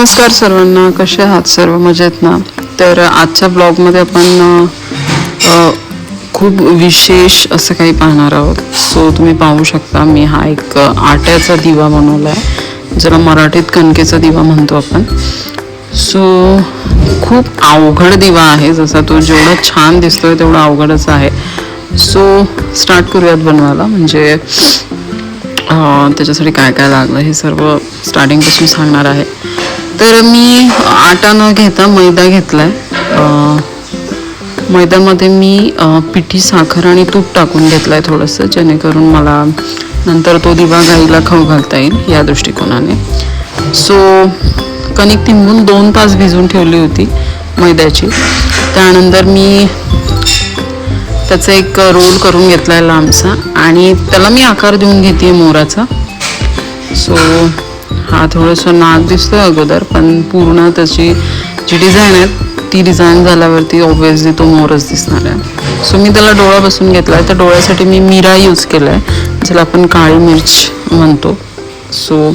नमस्कार सर्वांना कसे आहात सर्व? मजेत ना? तर आजच्या ब्लॉगमध्ये आपण खूप विशेष असं काही पाहणार आहोत. सो तुम्ही पाहू शकता मी हा एक आट्याचा दिवा बनवला आहे ज्याला मराठीत कणकेचा दिवा म्हणतो आपण. सो खूप अवघड दिवा आहे. जसा तो जेवढा छान दिसतोय तेवढा अवघडच आहे. सो स्टार्ट करूयात बनवायला. म्हणजे त्याच्यासाठी काय काय लागलं हे सर्व स्टार्टिंगपासून सांगणार आहे. तर मी आटा न घेता मैदा घेतला आहे मैद्यामध्ये मी पिठी साखर आणि तूप टाकून घेतलं आहे थोडंसं जेणेकरून मला नंतर तो दिवा गाईला खाऊ घालता येईल या दृष्टिकोनाने. सो कणिक तिंबून दोन तास भिजून ठेवली होती मैद्याची. त्यानंतर मी त्याचा एक रोल करून घेतला आहे लांबसा आणि त्याला मी आकार देऊन घेते मोराचा. सो हा थोडंसं नाक दिसतोय अगोदर पण पूर्ण त्याची जी डिझाईन आहे ती डिझाईन झाल्यावरती ऑब्वियसली तो मोरच दिसणार आहे. सो मी त्याला डोळा बसून घेतला आहे तर डोळ्यासाठी मी मिरा यूज केला आहे ज्याला आपण काळी मिर्च म्हणतो. सो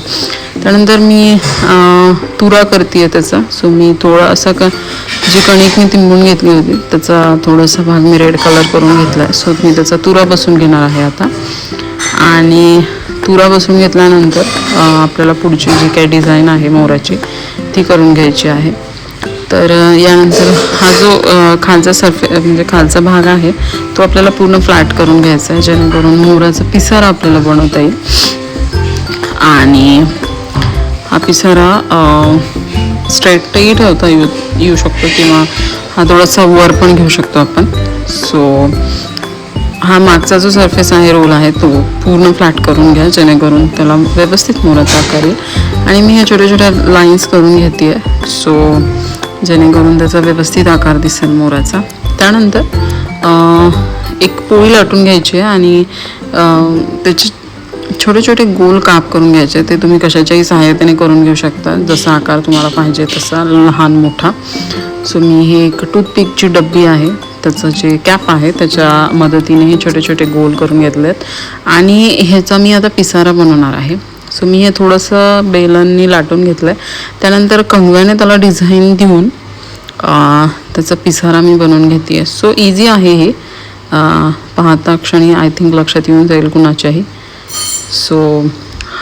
त्यानंतर मी तुरा करते आहे त्याचा. सो मी थोडा असा का जी कणिक मी तिंबून घेतली होती त्याचा थोडासा भाग मी रेड कलर करून घेतला आहे सो मी त्याचा तुरा बसून घेणार आहे आता. आणि तुरा बसून घेतल्यानंतर आपल्याला पुढची जी काही डिझाईन आहे मोराची ती करून घ्यायची आहे. तर यानंतर हा जो खालचा सरफे म्हणजे खालचा भाग आहे तो आपल्याला पूर्ण फ्लॅट करून घ्यायचा आहे जेणेकरून मोराचा पिसारा आपल्याला बनवता येईल. आणि हा पिसारा स्ट्रेटही ठेवता येऊ येऊ शकतो किंवा हा थोडासा वर पण घेऊ शकतो आपण. सो हा मागचा जो सरफेस आहे रोल आहे तो पूर्ण फ्लॅट करून घ्या जेणेकरून त्याला व्यवस्थित मोराचा आकार येईल आणि मी ह्या छोट्या छोट्या लाईन्स करून घेते सो जेणेकरून त्याचा व्यवस्थित आकार दिसेल मोराचा. त्यानंतर एक पोळी लाटून घ्यायची आहे आणि त्याचे छोटे छोटे गोल काप करून घ्यायचे ते तुम्ही कशाच्याही सहाय्यतेने करून घेऊ शकता. जसा आकार तुम्हाला पाहिजे तसा लहान मोठा. सो मी हे एक टूथपिकची डब्बी आहे. त्याचं जे कॅप आहे त्याच्या मदतीने हे छोटे छोटे गोल करून घेतले आहेत आणि ह्याचा मी आता पिसारा बनवणार आहे. सो मी हे थोडंसं बेलांनी लाटून घेतलं आहे त्यानंतर कंगव्याने त्याला डिझाईन देऊन त्याचा पिसारा मी बनवून घेते आहे सो इझी आहे हे. पाहता क्षणी आय थिंक लक्षात येऊन जाईल कुणाच्याही. सो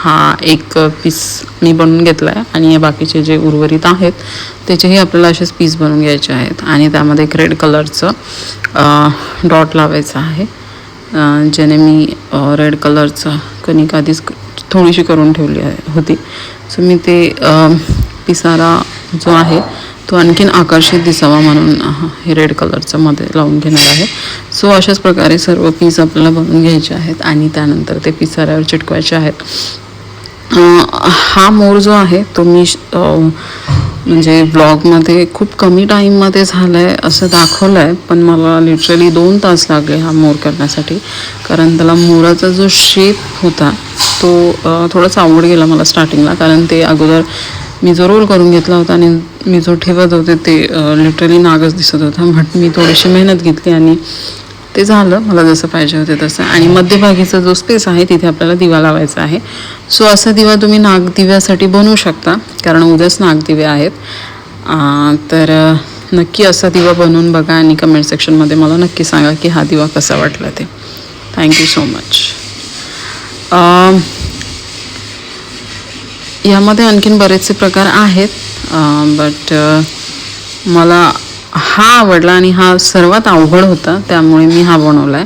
हा एक पीस मी बनवून घेतला आहे आणि हे बाकीचे जे उर्वरित आहेत त्याचेही आपल्याला असेच पीस बनवून घ्यायचे आहेत. आणि त्यामध्ये एक रेड कलरचं डॉट लावायचं आहे. ज्याने मी रेड कलरचं कणिक आधीच थोडीशी करून ठेवली आहे होती. सो मी ते पिसारा जो आहे तो आणखीन आकर्षित दिसावा म्हणून हे रेड कलरचं मध्ये लावून घेणार आहे. सो अशाच प्रकारे सर्व पीस आपल्याला बनवून घ्यायचे आहेत आणि त्यानंतर ते पिसाऱ्यावर चिटकवायचे आहेत. हा मोर जो आहे तो मी श- म्हणजे ब्लॉगमध्ये खूप कमी टाईममध्ये झालं आहे असं दाखवलं आहे पण मला लिटरली दोन तास लागले हा मोर करण्यासाठी. कारण त्याला मोराचा जो शेप होता तो थोडासा आवड गेला मला स्टार्टिंगला कारण ते अगोदर मी जो रोल करून घेतला होता आणि मी जो ठेवत होते ते लिटरली नागच दिसत होता. बट मी थोडीशी मेहनत घेतली आणि ते झालं मला जसं पाहिजे होते तसं. आणि मध्यभागीचा जो स्पेस आहे तिथे आपल्याला दिवा लावायचा आहे. सो असा दिवा तुम्ही नागदिव्यासाठी बनवू शकता कारण उद्याच नागदिवे आहेत. तर नक्की असा दिवा बनवून बघा आणि कमेंट सेक्शनमध्ये मला नक्की सांगा की हा दिवा कसा वाटला ते. थँक्यू सो मच यामध्ये आणखीन बरेचसे प्रकार आहेत. बट मला हा आवडला आणि हा सर्वात अवघड होता त्यामुळे मी हा बनवला आहे